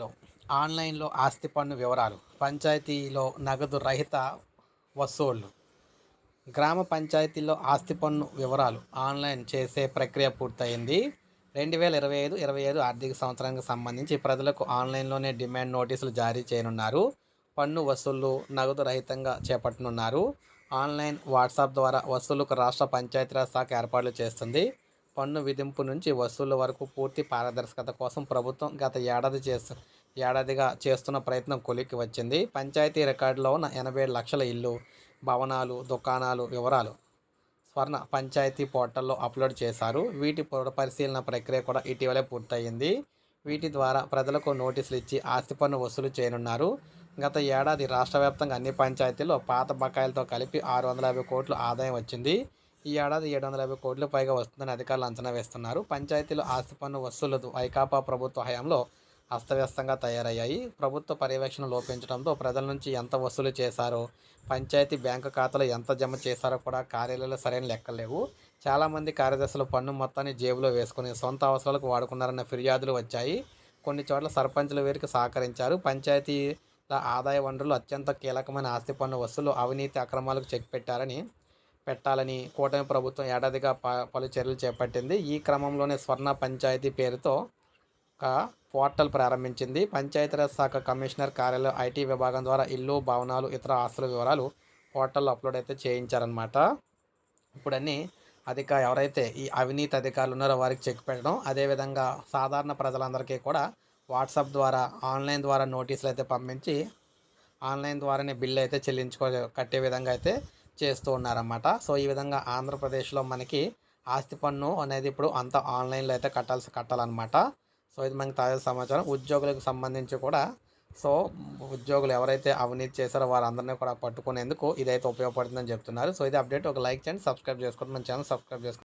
పంచాయతీలో ఆన్లైన్లో ఆస్తి పన్ను వివరాలు. పంచాయతీలో నగదు రహిత వసూళ్ళు. గ్రామ పంచాయతీలో ఆస్తి పన్ను వివరాలు ఆన్లైన్ చేసే ప్రక్రియ పూర్తయింది. రెండు వేల ఇరవై ఐదు ఇరవై ఐదు ఆర్థిక సంవత్సరానికి సంబంధించి ప్రజలకు ఆన్లైన్లోనే డిమాండ్ నోటీసులు జారీ చేయనున్నారు. పన్ను వసూళ్ళు నగదు రహితంగా చేపట్టనున్నారు. ఆన్లైన్ వాట్సాప్ ద్వారా వసూలుకు రాష్ట్ర పంచాయతీరాజ్ శాఖ ఏర్పాట్లు చేస్తుంది. పన్ను విధింపు నుంచి వసూళ్ళ వరకు పూర్తి పారదర్శకత కోసం ప్రభుత్వం గత ఏడాది చేస్తు ఏడాదిగా చేస్తున్న ప్రయత్నం కొలిక్కి వచ్చింది. పంచాయతీ రికార్డులో ఉన్న ఎనభై ఏడు లక్షల ఇల్లు భవనాలు దుకాణాలు వివరాలు స్వర్ణ పంచాయతీ పోర్టల్లో అప్లోడ్ చేశారు. వీటి పునఃపరిశీలన ప్రక్రియ కూడా ఇటీవలే పూర్తయింది. వీటి ద్వారా ప్రజలకు నోటీసులు ఇచ్చి ఆస్తి పన్ను వసూలు చేయనున్నారు. గత ఏడాది రాష్ట్ర వ్యాప్తంగా అన్ని పంచాయతీల్లో పాత బకాయిలతో కలిపి ఆరు వందల యాభై కోట్లు ఆదాయం వచ్చింది. ఈ ఏడాది ఏడు వందల యాభై కోట్లు పైగా వస్తుందని అధికారులు అంచనా వేస్తున్నారు. పంచాయతీలో ఆస్తి పన్ను వసూలు వైకాపా ప్రభుత్వ హయాంలో అస్తవ్యస్తంగా తయారయ్యాయి. ప్రభుత్వ పర్యవేక్షణ లోపించడంతో ప్రజల నుంచి ఎంత వసూలు చేశారో పంచాయతీ బ్యాంకు ఖాతాలో ఎంత జమ చేశారో కూడా కార్యాలయాలు సరైన లెక్కలేవు చాలామంది కార్యదర్శులు పన్ను మొత్తాన్ని జేబులో వేసుకుని సొంత అవసరాలకు వాడుకున్నారన్న ఫిర్యాదులు వచ్చాయి. కొన్ని చోట్ల సర్పంచుల వీరికి సహకరించారు. పంచాయతీల ఆదాయ వనరులు అత్యంత కీలకమైన ఆస్తి పన్ను వసూలు అవినీతి అక్రమాలకు చెక్ పెట్టారని పెట్టాలని కూటమి ప్రభుత్వం ఏడాదిగా ప పలు చర్యలు చేపట్టింది. ఈ క్రమంలోనే స్వర్ణ పంచాయతీ పేరుతో ఒక పోర్టల్ ప్రారంభించింది. పంచాయతీరాజ్ శాఖ కమిషనర్ కార్యాలయం ఐటీ విభాగం ద్వారా ఇల్లు భవనాలు ఇతర ఆస్తుల వివరాలు పోర్టల్లో అప్లోడ్ అయితే చేయించారనమాట ఇప్పుడన్నీ అధిక ఎవరైతే ఈ అవినీతి అధికారులు ఉన్నారో వారికి చెక్ పెట్టడం అదేవిధంగా సాధారణ ప్రజలందరికీ కూడా వాట్సాప్ ద్వారా ఆన్లైన్ ద్వారా నోటీసులు అయితే పంపించి ఆన్లైన్ ద్వారానే బిల్లు అయితే చెల్లించుకో కట్టే విధంగా అయితే చేస్తూ ఉన్నారన్నమాట. సో ఈ విధంగా ఆంధ్రప్రదేశ్లో మనకి ఆస్తి పన్ను అనేది ఇప్పుడు అంత ఆన్లైన్లో అయితే కట్టాల్సి కట్టాలన్నమాట. సో ఇది మనకి తాజా సమాచారం. ఉద్యోగులకు సంబంధించి కూడా సో ఉద్యోగులు ఎవరైతే అవినీతి చేశారో వారందరినీ కూడా పట్టుకునేందుకు ఇదైతే ఉపయోగపడుతుందని చెప్తున్నారు. సో ఇది అప్డేట్. ఒక లైక్ చేయండి సబ్స్క్రైబ్ చేసుకోండి. మన ఛానల్ సబ్స్క్రైబ్ చేసుకోండి.